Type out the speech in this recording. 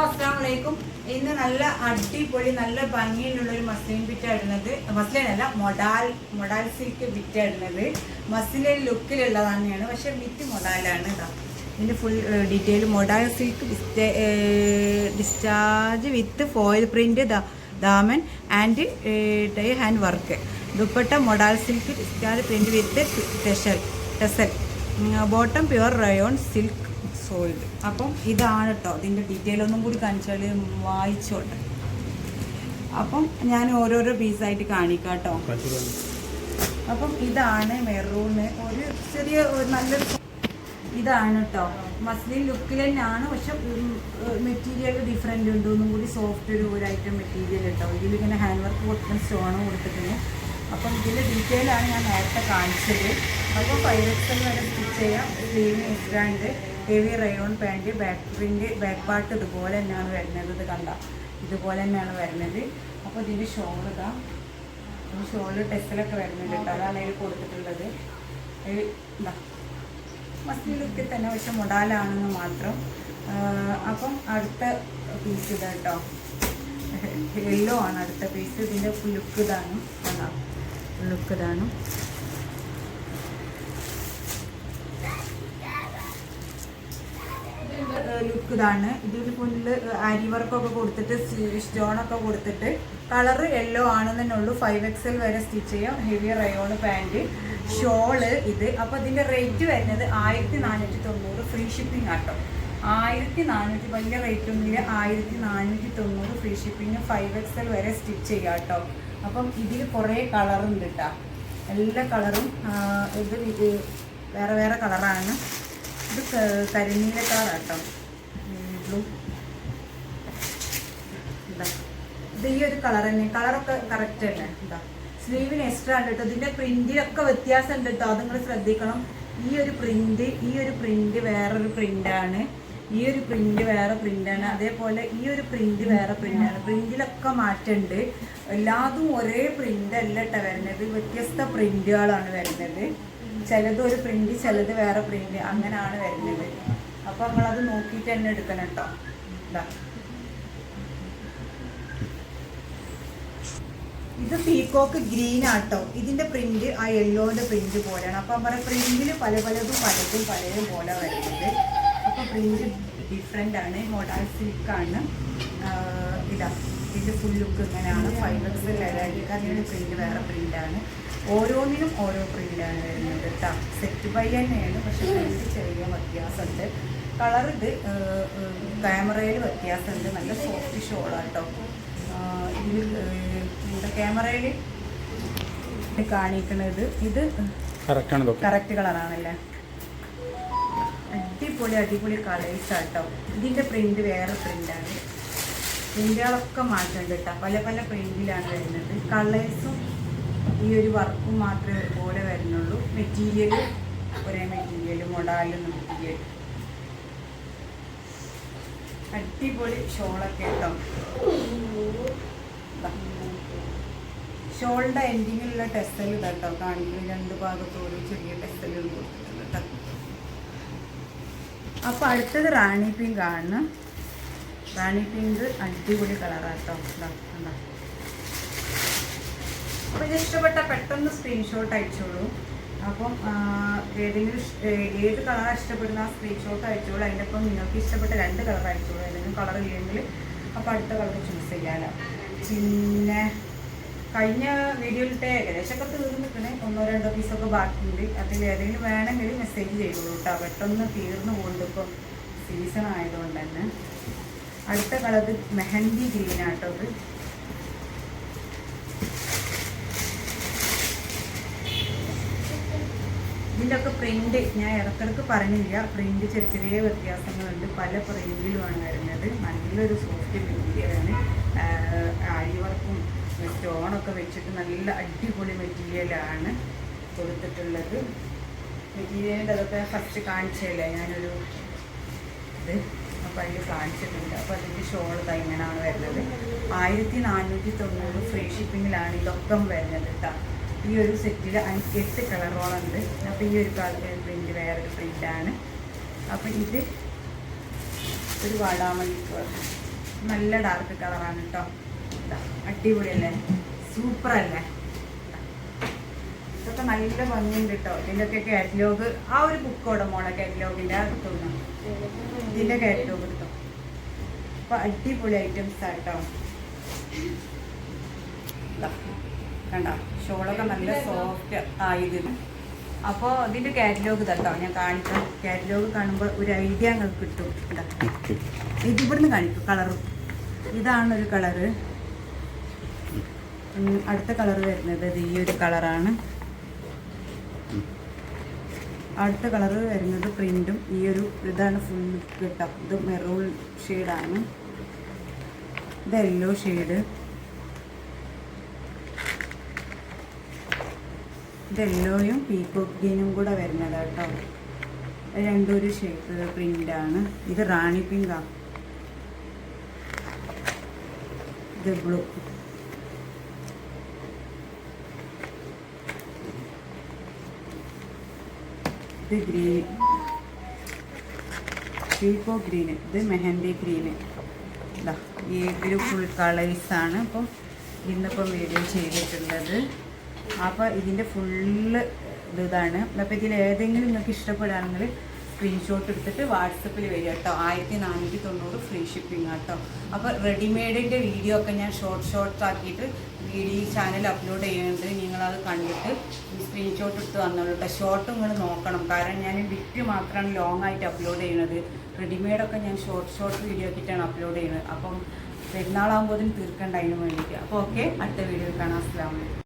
അസ്സാമലൈക്കും ഇന്ന് നല്ല അടിപൊളി നല്ല ഭംഗിയിലുള്ള ഒരു മസ്ലിൻ ബിറ്റ് ഇടുന്നത്. മസ്ലിൻ അല്ല മൊഡാൽ മൊഡാൽ സിൽക്ക് ബിറ്റ് മസ്ലിന്റെ മസ്ലിൻ ലുക്കിലുള്ള തന്നെയാണ് പക്ഷെ ബിറ്റ് മൊഡാലാണ് ഇതാ ഇതിന്റെ full detail modal silk discharge with foil print Daman and tie hand work. Dupatta modal silk discharge print with tassel tassel. Bottom pure rayon silk solid അപ്പം ഇതാണ് കേട്ടോ ഇതിന്റെ ഡീറ്റെയിൽ ഒന്നും കൂടി കാണിച്ചാൽ വായിച്ചോട്ടെ. അപ്പം ഞാൻ ഓരോരോ പീസായിട്ട് കാണിക്കാം കേട്ടോ അപ്പം ഇതാണ് മെറൂണ് ഒരു ചെറിയ ഒരു നല്ലൊരു ഇതാണ് കേട്ടോ മസ്ലിൻ ലുക്കിൽ തന്നെയാണ്. പക്ഷെ മെറ്റീരിയൽ ഡിഫറെന്റ് ഉണ്ട്. ഒന്നും കൂടി സോഫ്റ്റ് ഒരു ഒരു ഐറ്റം മെറ്റീരിയൽ കേട്ടോ ഇതിലിങ്ങനെ ഹാൻഡ് വർക്ക് കൊടുക്കുന്ന സ്റ്റോണും കൊടുത്തിട്ടുണ്ട്. അപ്പം ഇതിന്റെ ഡീറ്റെയിലാണ് ഞാൻ നേരത്തെ കാണിച്ചത്. അപ്പോൾ ഫൈവ് എക്സൽ വരെ സ്റ്റിച്ച് ചെയ്യാം. Cream extra heavy rayon pant back print back part ഇതുപോലെ തന്നെയാണ് വരുന്നത്. ഇത് കണ്ട ഇതുപോലെ തന്നെയാണ് വരുന്നത്. അപ്പോൾ ഇതിന്റെ ഷോൾ ഇതാ. ഈ ഷോളിൽ ടെസ്റ്റിലൊക്കെ വരുന്നുണ്ട് കേട്ടോ. അതാണ് അതിൽ കൊടുത്തിട്ടുള്ളത്. ഇതാ. മസ്ലി ലുക്കിൽ തന്നെ പക്ഷെ മുടാലാണെന്ന് മാത്രം. അപ്പം അടുത്ത പീസ് ഇതാ കേട്ടോ. യെല്ലോ ആണ് അടുത്ത പീസ് ഇതിന്റെ ലുക്ക് ഇതാണ്. കണ്ടോ ലുക്ക് ഇതാണ് ലുക്ക് ഇതാണ്. ഇതിൽ മുന്നിൽ അരി കൊടുത്തിട്ട് സ്റ്റോണൊക്കെ കൊടുത്തിട്ട് കളർ യെല്ലോ ആണെന്ന് ഉള്ളൂ. ഫൈവ് വരെ സ്റ്റിച്ച് ചെയ്യാം. ഹെവി റയോൺ പാന്റ് ഷോൾ ഇത്. അപ്പോൾ ഇതിന്റെ റേറ്റ് വരുന്നത് ആയിരത്തി നാനൂറ്റി തൊണ്ണൂറ് ഫ്രീ ഷിപ്പിംഗ് ആട്ടോ. ആയിരത്തി നാനൂറ്റി വലിയ റേറ്റ് ഒന്നുമില്ല. ആയിരത്തി നാനൂറ്റി തൊണ്ണൂറ് ഫ്രീ ഷിപ്പിംഗ് ഫൈവ് വരെ സ്റ്റിച്ച് ചെയ്യാം കേട്ടോ അപ്പം ഇതിൽ കുറേ കളറുണ്ട് കേട്ടോ എല്ലാ കളറും ഇത് ഇത് വേറെ വേറെ കളറാണ്. ഇത് കരിനീല കളറാണ് കളറാട്ടോ. ബ്ലൂ ഇതാ. ഈ ഒരു കളർ തന്നെ. കളറൊക്കെ കറക്റ്റ് തന്നെ. എന്താ സ്ലീവിന് എക്സ്ട്രാ ഉണ്ട് കേട്ടോ. ഇതിന്റെ പ്രിന്റിലൊക്കെ വ്യത്യാസം ഉണ്ട് കേട്ടോ. അത് നിങ്ങൾ ശ്രദ്ധിക്കണം. ഈ ഒരു പ്രിന്റ് ഈ ഒരു പ്രിന്റ് വേറൊരു പ്രിന്റാണ് ഈ ഒരു പ്രിന്റ് വേറെ പ്രിന്റാണ് അതേപോലെ ഈ ഒരു പ്രിന്റ് വേറെ പ്രിന്റാണ് പ്രിന്റിലൊക്കെ മാറ്റമുണ്ട് എല്ലാതും ഒരേ പ്രിന്റ് അല്ല കേട്ടോ വരുന്നത് വ്യത്യസ്ത പ്രിന്റുകളാണ് വരുന്നത് ചിലത് ഒരു പ്രിന്റ് ചിലത് വേറെ പ്രിന്റ് അങ്ങനെയാണ് വരുന്നത് അപ്പൊ നമ്മളത് നോക്കിട്ട് തന്നെ എടുക്കണം കേട്ടോ ഇതാ ഇത് പീകോക്ക് ഗ്രീൻ ആട്ടോ. ഇതിന്റെ പ്രിന്റ് ആ യെല്ലോന്റെ പ്രിന്റ് പോലെയാണ്. അപ്പം പറയാം പ്രിന്റിൽ പല പലതും പലതും പലതും പോലെ വരുന്നത് പ്രിന്റ് ഡിഫറെന്റ് ആണ്. മോഡൽ സിൽക്ക് ആണ്. ആഹ് ഇതാ ഇതിന്റെ ഫുൾ ലുക്ക് ഇങ്ങനെയാണ്. ഫൈബർസ് അതിന്റെ പ്രിന്റ് വേറെ പ്രിന്റ് ആണ്. ഓരോന്നിനും ഓരോ പ്രിന്റാണ് വരുന്നത് കേട്ടോ. സെറ്റ് ബൈ തന്നെയാണ് പക്ഷേ പ്രിന്റ് ചെറിയ വ്യത്യാസമുണ്ട്. കളർ ഇത് ക്യാമറയിൽ വ്യത്യാസമുണ്ട്. നല്ല സോഫ്റ്റ് ഷോളാട്ടോ ഇതിൽ ഇവിടെ ക്യാമറയിൽ കാണിക്കുന്നത് ഇത് കറക്റ്റ് കളറാണല്ലേ അടിപൊളി അടിപൊളി കളേഴ്സ് ആട്ടോ ഇതിന്റെ പ്രിന്റ് വേറെ പ്രിന്റാണ് പ്രിന്റുകളൊക്കെ മാറ്റുന്നുണ്ട് കേട്ടോ പല പല പ്രിന്റിലാണ് വരുന്നത്. കളേഴ്സും ഈ ഒരു വർക്കും മാത്രമേ ഒരുപോലെ വരുന്നുള്ളൂ. മെറ്റീരിയൽ ഒരേ മെറ്റീരിയൽ മൊഡാലും മെറ്റീരിയൽ അടിപൊളി ഷോളൊക്കെ കേട്ടോ ഷോളിന്റെ എൻഡിങ്ങിലുള്ള ടെസ്റ്റൽ കേട്ടോ കാണിക്കുന്നത് രണ്ട് ഭാഗത്തും ഓരോ ചെറിയ ടെസ്റ്റലുകൾ കൊടുത്തിട്ടുണ്ട് കേട്ടോ അപ്പൊ അടുത്തത് റാണി പിങ്ക് ആണ്. റാണി പിങ്ക് അടിപൊളി കളറാട്ടോ. അപ്പോൾ ഇത് ഇഷ്ടപ്പെട്ട പെട്ടെന്ന് സ്ക്രീൻഷോട്ട് അയച്ചോളൂ. അപ്പം ഏതെങ്കിലും ഏത് കളർ ഇഷ്ടപ്പെടുന്ന ആ സ്ക്രീൻഷോട്ട് അയച്ചോളൂ. അതിന്റെ ഒപ്പം നിങ്ങൾക്ക് ഇഷ്ടപ്പെട്ട രണ്ട് കളർ അയച്ചോളൂ. ഏതെങ്കിലും കളർ ഇല്ലെങ്കിൽ അപ്പോൾ അടുത്ത കളർ ചൂസ് ചെയ്യാമല്ലോ പിന്നെ കഴിഞ്ഞ വീഡിയോയിലിട്ട് ഏകദേശമൊക്കെ തീർന്ന് നിൽക്കണേ. ഒന്നോ രണ്ടോ പീസൊക്കെ ബാക്കിയുണ്ട്. അതിൽ ഏതെങ്കിലും വേണമെങ്കിൽ മെസ്സേജ് ചെയ്തോളൂ കേട്ടോ. പെട്ടെന്ന് തീർന്നു പോകുന്നുണ്ട് ഇപ്പം സീസൺ ആയതുകൊണ്ട് തന്നെ. അടുത്ത കളർ മെഹന്തി ഗ്രീൻ ആട്ടോ അത് ഇതിന്റെ ഒക്കെ പ്രിന്റ് ഞാൻ ഇടക്കിടക്ക് പറഞ്ഞില്ല. പ്രിന്റ് ചെറിയ ചെറിയ വ്യത്യാസങ്ങളുണ്ട്. പല പ്രിന്റിലുമാണ് വരുന്നത്. നല്ലൊരു സോഫ്റ്റ് മെറ്റീരിയലാണ് ആരി വർക്കും സ്റ്റോണൊക്കെ വെച്ചിട്ട് നല്ല അടിപൊളി മെറ്റീരിയലാണ് കൊടുത്തിട്ടുള്ളത്. മെറ്റീരിയലിന്റെ അതൊക്കെ ഫസ്റ്റ് കാണിച്ചല്ലേ ഞാനൊരു ഇത് അപ്പോൾ അതിൽ കാണിച്ചിട്ടുണ്ട്. അപ്പോൾ അതിന്റെ ഷോൾ ഇങ്ങനെയാണ് വരുന്നത്. ആയിരത്തി നാനൂറ്റി തൊണ്ണൂറ് ഫ്രീ ഷിപ്പിങ്ങിലാണ് ഇതൊക്കെ വരുന്നത് കേട്ടോ ഈ ഒരു സെറ്റിൽ എട്ട് കളറോളം ഉണ്ട് അപ്പോൾ ഈ ഒരു കളർ പ്രിന്റ് വേറൊരു പ്രിന്റാണ്. അപ്പോൾ ഇത് ഒരു വാടാമല്ലി നല്ല ഡാർക്ക് കളറാണ് കേട്ടോ അടിപൊളിയല്ലേ? സൂപ്പർ അല്ലേ ഇതൊക്കെ നല്ല ഭംഗിയുണ്ട് കേട്ടോ. ഇതിന്റെയൊക്കെ കാറ്റലോഗ് ആ ഒരു ബുക്കോടെ മോളെ കാറ്റലോഗിന്റെ ആ തോന്നുന്നു ഇതിന്റെ കാറ്റലോഗ് എടുത്തോ. അപ്പോൾ അടിപൊളി ഐറ്റംസ് ആട്ടോ കണ്ട? ഷോളൊക്കെ നല്ല സോഫ്റ്റ് ആയതിന്. അപ്പോൾ ഇതിന്റെ കാറ്റലോഗ് തട്ടോ ഞാൻ കാണിക്കാം. കാറ്റലോഗ് കാണുമ്പോൾ ഒരു ഐഡിയ നിങ്ങൾക്ക് കിട്ടും. ഇതാ ഇവിടുന്ന് കാണിക്കും കളറും ഇതാണ് ഒരു കളറ് അടുത്ത കളർ വരുന്നത് ഈ ഒരു കളറാണ്. അടുത്ത കളർ വരുന്നത് പ്രിന്റും ഈ ഒരു ഇതാണ് ഫുൾ കിട്ടാം ഇത് മെറൂൺ ഷെയ്ഡാണ്. ഇത് യെല്ലോ ഷെയ്ഡ് ഇത് യെല്ലോയും പീക്കോക്ക് ഗ്രീനും കൂടെ വരുന്നത് കേട്ടോ രണ്ടും ഒരു ഷെയ്ഡ് പ്രിന്റാണ് ഇത് റാണി പിങ്കാണ് ഇത് ബ്ലൂ ഇത് ഗ്രീൻ പീക്കോ ഗ്രീന് ഇത് മെഹന്തി ഗ്രീന്. ഇതാ ഈ ഒരു ഫുൾ കളേഴ്സാണ് അപ്പോൾ ഇന്നിപ്പോൾ വീഡിയോ ചെയ്തിട്ടുള്ളത്. അപ്പോൾ ഇതിന്റെ ഫുള്ള് ഇതാണ്. അപ്പോൾ ഇതിൽ ഏതെങ്കിലും നിങ്ങൾക്ക് ഇഷ്ടപ്പെടുകയാണെങ്കിൽ സ്ക്രീൻഷോട്ട് എടുത്തിട്ട് വാട്സപ്പിൽ വരിക കേട്ടോ. ആയിരത്തി നാനൂറ്റി തൊണ്ണൂറ് ഫ്രീ ഷിപ്പിംഗ് കേട്ടോ. അപ്പോൾ റെഡിമെയ്ഡിന്റെ വീഡിയോ ഒക്കെ ഞാൻ ഷോർട്ട് ഷോർട്ട്സ് ആക്കിയിട്ട് വീഡിയോ ചാനൽ അപ്ലോഡ് ചെയ്യുന്നുണ്ട് നിങ്ങളത് കണ്ടിട്ട് സ്ക്രീൻഷോട്ട് എടുത്ത് വന്നോളൂ കേട്ടോ. ഷോർട്ട് നിങ്ങൾ നോക്കണം. കാരണം ഞാൻ വിറ്റ് മാത്രമാണ് ലോങ് ആയിട്ട് അപ്ലോഡ് ചെയ്യുന്നത്. റെഡിമെയ്ഡൊക്കെ ഞാൻ ഷോർട്ട് ഷോർട്ട് വീഡിയോ ആക്കിയിട്ടാണ് അപ്ലോഡ് ചെയ്യുന്നത്. അപ്പം പെരുന്നാളാകുമ്പോൾ തീർക്കേണ്ട അതിന് വേണ്ടിയിട്ട്. അപ്പോൾ ഓക്കെ അടുത്ത വീഡിയോ കാണാം. അസ്ലാം വലൈക്കും